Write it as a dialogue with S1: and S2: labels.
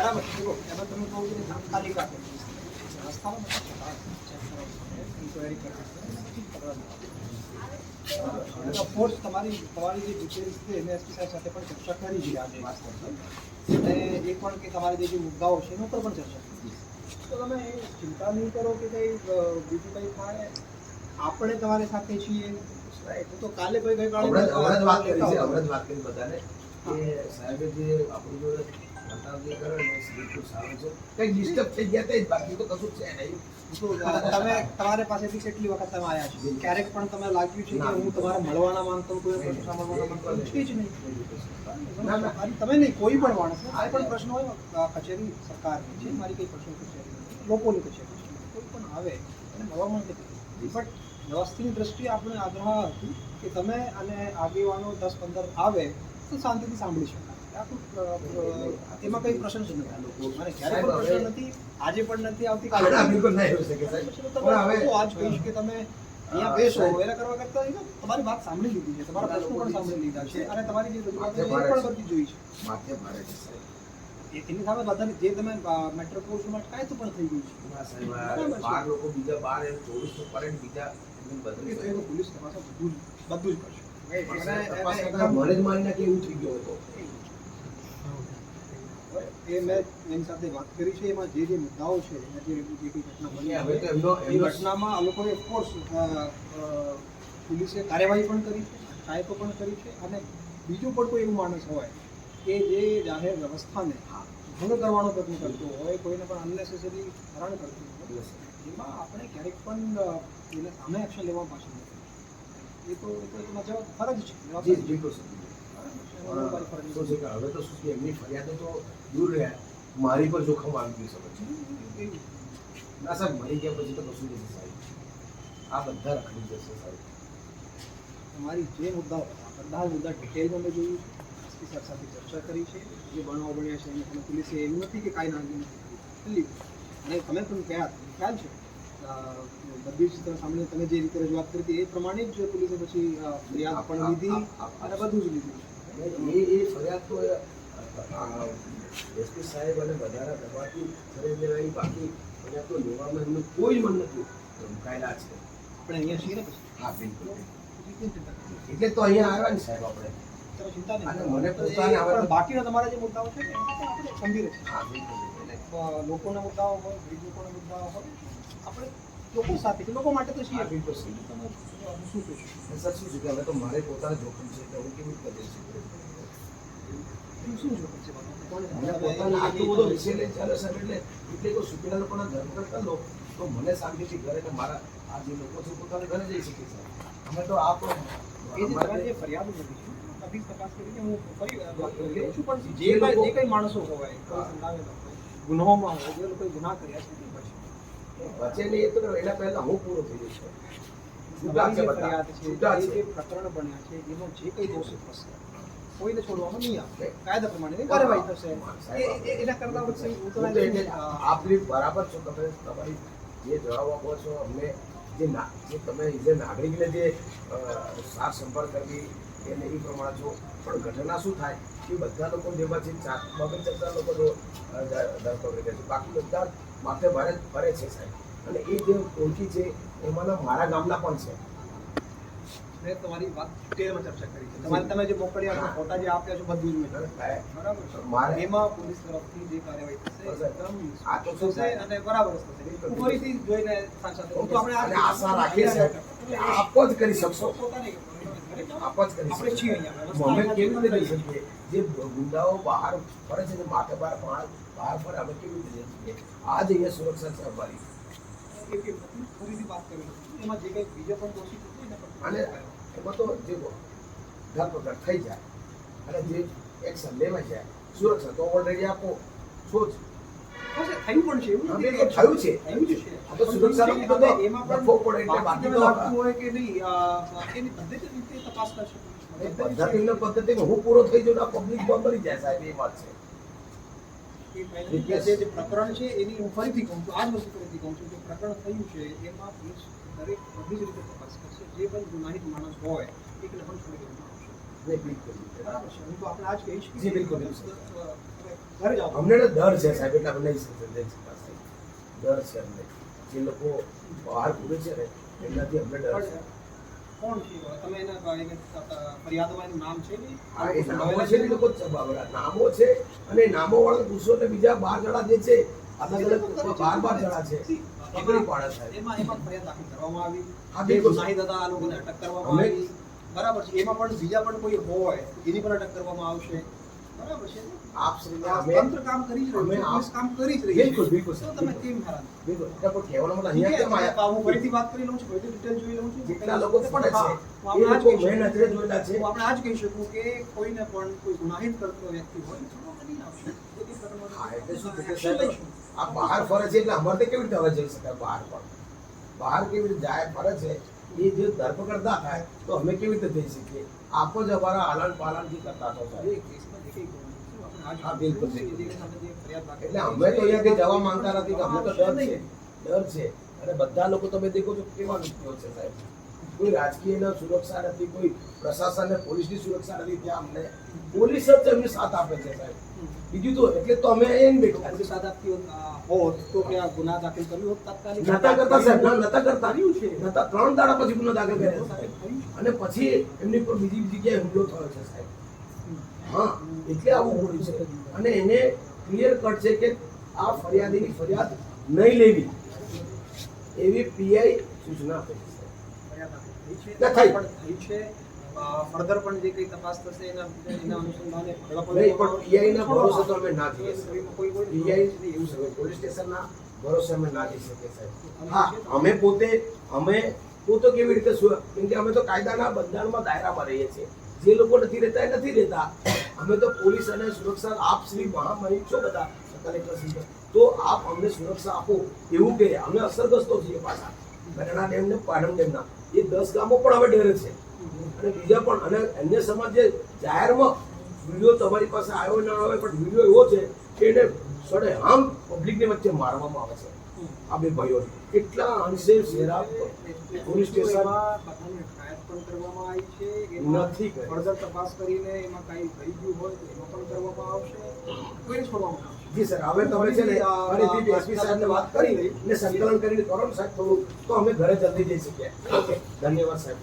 S1: બરાબર. એમાં તમે કહો કે તાત્કાલિક આપે. રસ્તામાં ઇન્ક્વાયરી કરવી ફોર્સ તમારી તમારી જે ડિટેલ્સ છે એને એસપી સાહેબ સાથે પણ ચર્ચા કરી છે આજે અને એ પણ કે તમારે જે જે મુદ્દાઓ છે એના ઉપર પણ ચર્ચા કરી તો તમે ચિંતા નહીં કરો કે કંઈ બીજું કંઈ થાય. આપણે તમારી સાથે છીએ. તો કાલે કોઈ
S2: કંઈ વાત કરી છે. હમણાં જ વાત કરી બધાને કે સાહેબે જે આપણું જોડે
S1: તમે તમારે પાસેથી કેટલી વખત તમે આવ્યા છો? ક્યારેક પણ તમે લાગ્યું છે કે હું તમારે મળવાના માંગતો હું કોઈ પ્રશ્ન સાંભળવાના માંગતો હું જ નહીં. તમે નહીં કોઈ પણ માણસ આ પણ પ્રશ્ન હોય કચેરી સરકારની છે મારી કઈ પ્રશ્ન કચેરી નથી. લોકોની કચેરી છે. કોઈ પણ આવે અને મળવા માટે બટ વ્યવસ્થિતની દ્રષ્ટિએ આપણે આગ્રહ હતું કે તમે અને આગેવાનો દસ પંદર આવે તો શાંતિથી સાંભળી શકાય એમાં કઈ પ્રશ્ન જ નથી મને ક્યારેય પણ પ્રશ્ન નથી આજે પણ નથી
S2: આવતી
S1: કાલે
S2: બિલકુલ નહીં હોઈ શકે સાહેબ. પણ હવે
S1: આજ કહીશ કે તમે અહીંયા બેસો એના કરવા કરતા એ તમારી વાત સાંભળી લીધી છે તમારા પ્રશ્નો પણ સાંભળી લીધા છે અને તમારી જે પણ બધી જોઈ છે.
S2: માથે ભારે છે
S1: એની સામે બધાને જે તમે મેટ્રો કાંઈ તો પણ થઈ ગયું છે.
S2: ના બાર લોકો બીજા બાર એમ ચોવીસ તો પડે બીજા
S1: તો પોલીસ તપાસ બધું જ બધું જ કરશે.
S2: મને જ મારી નાખે એવું થઈ ગયું હતો
S1: એ મેં એની સાથે વાત કરી છે એમાં જે જે મુદ્દાઓ છે એમાં જે જે કઈ ઘટના બની એ ઘટનામાં આ લોકોએ ઓફકોર્સ પોલીસે કાર્યવાહી પણ કરી છે અટકાયતો પણ કરી છે અને બીજું પણ કોઈ એવું માણસ હોય કે જે જાહેર વ્યવસ્થાને ભંગ કરવાનો પ્રયત્ન કરતો હોય કોઈને પણ અનનેસેસરી હેરાન કરતું હોય એમાં આપણે ક્યારેક પણ એને સામે એક્શન લેવા પાછળ નથી. એ તો એ તો એમાં જવાબ ફરજ છે.
S2: જી
S1: જવાબદારી છે.
S2: બિલકુલ સર.
S1: ફરજ
S2: શું છે હવે તો શું છે એમની ફરિયાદો તો દૂર રહ્યા મારી પર જોખમ આવી ગયું સમજ. ના સાહેબ મરી ગયા પછી તો કશું જશે સાહેબ આ બધા રખડી જશે સાહેબ
S1: તમારી જે મુદ્દાઓ, બધા મુદ્દા ડિટેલમાં મેં જોયું છે. સાહેબ સાથે ચર્ચા કરી છે. જે બનાવો બન્યા છે એને તમે પોલીસે એવું નથી કે કાંઈ નાગી નથી અને તમે પણ કયા ખ્યાલ છે? બધી જ તમે તમે જે રીતે રજૂઆત કરી હતી એ પ્રમાણે જ પોલીસે પછી ફરિયાદ પણ લીધી અને બધું જ લીધું
S2: એ એ ફરિયાદ તો એસપી સાહેબ અને વધારા દબાથી ફરિયાદ લેવાની બાકી ફરિયાદ તો લેવામાં એમનું કોઈ જ મન નથી. મુકાયેલા છે.
S1: આપણે અહીંયા છીએ ને
S2: હા બિલકુલ? એટલે તો અહીંયા આવ્યા ને સાહેબ આપણે. અને મને પોતાને
S1: બાકીના તમારા જે મુદ્દાઓ છે આપણે ગંભીર
S2: હા બિલકુલ
S1: લોકોના મુદ્દાઓ હોય ગરીબ લોકોના મુદ્દાઓ હોય આપણે લોકો સાથે કે લોકો માટે તો
S2: બિલકુલ સર
S1: તમે શું કહેશો
S2: સર શું છે કે હવે તો મારે પોતાને જોખમ છે કે હું કેવી રીતે કરી
S1: શું શું જોખમ છે?
S2: મને પોતાને આટલું બધો વિષય લઈને ચાલે સર એટલે એટલે તો સુધીના લોકોના ધર્મ કરતા લો તો મને શાંતિથી ઘરે ને મારા આ જે લોકો છે પોતાને ઘરે જઈ શકે છે. અમે તો આ
S1: એ જે તમારી જે ફરિયાદો નથી છે અભી તપાસ કરીને હું ફરી વાત છું પણ
S2: જે
S1: કંઈ કઈ કઈ માણસો હોય કોઈ ગુનાઓમાં હોય જે લોકો ગુના કર્યા છે
S2: નહીં એ તો એના પહેલા હું પૂરો થઈ જઈશ
S1: જે જે જે પ્રકરણ બન્યા છે એનો જે કઈ દોષ થશે કોઈને છોડવામાં નહીં આવે કાયદા પ્રમાણે કાર્યવાહી થશે. એના કરતા પછી
S2: આપની બરાબર છો તમે તમારી જે જવાબ આપો છો અમને જે ના જે તમે જે નાગરિકને જે સાર સંભાળ કરવી એને એ પ્રમાણે છો પણ ઘટના શું થાય કે બધા લોકો જેમાંથી ચાર બગન ચાર લોકો ધરતો છે. બાકી બધા માથે ભારે ફરે છે સાહેબ. અને એ જે ઓળખી છે એમાંના મારા ગામના પણ છે.
S1: મેં તમારી વાત ડિટેલમાં ચર્ચા કરી છે. તમારે તમે જે મોકલ્યા છો ફોટા જે આપ્યા છો બધું જ મેં બરાબર છે.
S2: મારે
S1: એમાં પોલીસ તરફથી જે કાર્યવાહી થશે એકદમ
S2: આ તો
S1: થશે અને બરાબર થશે. ફરીથી જોઈને સાથે સાથે હું તો આપણે
S2: આશા રાખીએ છે આપ જ કરી શકશો. આપ જ કરી
S1: આપણે છીએ
S2: અમે કેવી રીતે કરી શકીએ? જે ગુંડાઓ બહાર ફરે છે માથે બહાર બહાર ફરે અમે કેવી રીતે આ જ અહીંયા સુરક્ષા છે અમારી
S1: એક એક વાત કરી એમાં જે કંઈ બીજો પણ દોષિત હતો એના પર
S2: અને એમાં તો જે ધરપકડ થઈ જાય અને જે એક્શન લેવાય જાય સુરક્ષા તો ઓલરેડી આપો છો જ.
S1: થયું પણ છે. એવું
S2: હા,
S1: નથી
S2: એ તો થયું છે.
S1: થયું છે.
S2: તો સુરક્ષાનો મુદ્દો
S1: એમાં પણ
S2: પડે એટલે
S1: બાકી
S2: બાકી તો-
S1: હોય કે નહીં એની પદ્ધતિ રીતે તપાસ કરશે
S2: એ પદ્ધતિમાં હું પૂરો થઈ જાઉં તો પબ્લિક બંધ મરી જાય સાહેબ એ વાત છે.
S1: જે જે પ્રકરણ છે એની હું ફરીથી કહું છું આ જ વસ્તુ ફરીથી કહું છું જે પ્રકરણ થયું છે એમાં પોલીસ દરેક બધી જ રીતે તપાસ કરશે. જે પણ ગુનાહિત માણસ હોય એ પણ છોડી દેવામાં આવશે.
S2: બિલકુલ.
S1: બરાબર છે? હું તો આપણે આજ કહીશ
S2: જી, બિલકુલ.
S1: ઘરે જાઓ.
S2: અમને તો ડર છે સાહેબ એટલે અમે નહીં સમજાવી શકાશે ડર છે અમને. જે લોકો બહાર ઘૂમે છે ને એમનાથી અમને ડર છે.
S1: કોણ છે? તમે એના ફરિયાદમાં એનું નામ છે
S2: હા એ નામો છે એ લોકો નામો છે અને નામો વાળા પુરુષો ને બીજા બાર જણા જે છે અલગ અલગ બાર બાર જણા છે પકડી પાડે સાહેબ
S1: એમાં એમાં ફરિયાદ દાખલ કરવામાં આવી.
S2: હા, બિલકુલ.
S1: ગુનાહિત હતા આ લોકોને અટક કરવામાં આવી. બરાબર છે. એમાં પણ બીજા પણ કોઈ હોય એની પણ અટક કરવામાં આવશે. બરાબર છે
S2: આપ શ્રીને
S1: આ
S2: અમે
S1: તંત્ર કામ કરી જ રહ્યું છે
S2: અમે આ-
S1: પોલીસ કામ કરી જ રહી
S2: બિલકુલ, બિલકુલ,
S1: તો તમે કેમ હેરાન
S2: બિલકુલ. એટલે પણ કહેવાનો મતલબ અહીંયા
S1: છે,
S2: કેમ
S1: હું ફરીથી વાત કરી લઉં છું ફરીથી ડિટેલ જોઈ લઉં છું.
S2: જેટલા લોકો પડે છે
S1: આપણે આજ કહી
S2: મેં નજરે જોયેલા છે.
S1: આપણે આજ કહી શકું કે કોઈને પણ કોઈ ગુનાહિત કરતો વ્યક્તિ હોય તો બની આવશે. તો તે પ્રકરણમાં
S2: હા એટલે શું કે સાહેબ, આ બહાર ફરે છે એટલે અમારે કેવી રીતે હવે જઈ શકાય બહાર પણ? બહાર કેવી રીતે જાય ફરે છે? એ જે ધરપકડ ના થાય તો અમે કેવી રીતે જઈ શકીએ? આપો જ અમારા કરતા
S1: એ કેસમાં જે ગુનો છે,
S2: હા, બિલકુલ, એટલે અમે તો અહીંયા જવા માંગતા નથી કે અમને તો ડર છે. ડર છે. અને બધા લોકો તમે દેખો છો કેવા વ્યક્તિઓ છે સાહેબ. કોઈ રાજકીય સુરક્ષા નથી કોઈ પ્રશાસન પોલીસની સુરક્ષા નથી ત્યાં અમને પોલીસ જ એમની સાથ આપે છે સાહેબ. બીજું તો એટલે તો અમે એમ બેઠા છીએ.
S1: આપતી હોત, તો કે આ ગુના દાખલ કર્યો હોત તાત્કાલિક?
S2: નતા કરતા સાહેબ નતા કરતા.
S1: રહ્યું છે.
S2: નતા ત્રણ દાડા પછી ગુનો દાખલ કર્યો સાહેબ. અને પછી એમની પર બીજી બીજી જગ્યાએ હુમલો થયો છે સાહેબ. હા એટલે આવું બોલ્યું છે અને એને ક્લિયર કટ છે કે આ ફરિયાદીની ફરિયાદ નહીં લેવી. એવી પીઆઈ સૂચના આપી છે. સાહેબ.
S1: થઈ છે. પણ થઈ છે? અ, ફર્ધર પણ જે કંઈ તપાસ થશે એના એના અનુસંધાને
S2: નહીં પણ પીઆઈના ભરોસે તો અમે ના જઈએ
S1: કોઈ- કોઈ- કોઈ-
S2: પીઆઈ એવું છે. પોલીસ સ્ટેશનના ભરોસે અમે ના જઈ શકીએ સાહેબ. હા અમે પોતે અમે પોતે કેવી રીતે કેમ કે અમે તો કાયદાના બંધારણમાં દાયરામાં રહીએ છીએ. જે લોકો નથી રહેતા એ નથી રહેતા. અમે તો પોલીસ અને સુરક્ષા આપ શ્રી મહામહિમ છો બધા કલેક્ટર શ્રી તો. આપ અમને સુરક્ષા આપો એવું કે અમે અસરગ્રસ્તો છીએ પાછા. ગઢડા ડેમ ને પાટણ ડેમના. એ દસ ગામો પણ હવે ડેરે છે. અને બીજા પણ, અને અન્ય સમાજ જે જાહેરમાં વીડિયો તમારી પાસે આવ્યો ના આવે, પણ વીડિયો એવો છે કે એને સડે આમ પબ્લિકની વચ્ચે મારવામાં આવે છે. આ બે ભાઈઓ કેટલા અંશે શેરા પોલીસ સ્ટેશન
S1: અટકાયત પણ કરવામાં આવી છે. એમાં
S2: નથી.
S1: ફર્ધર તપાસ કરીને એમાં કાંઈ થઈ ગયું હોય તો એમાં પણ કરવામાં આવશે. છોડવામાં આવશે.
S2: જી સર હવે તમે છે ને ફરીથી એસપી સાહેબને વાત કરી ને સંકલન કરીને કરો ને સાહેબ થોડું તો અમે ઘરે જલ્દી જઈ શકીએ. ઓકે ધન્યવાદ સાહેબ.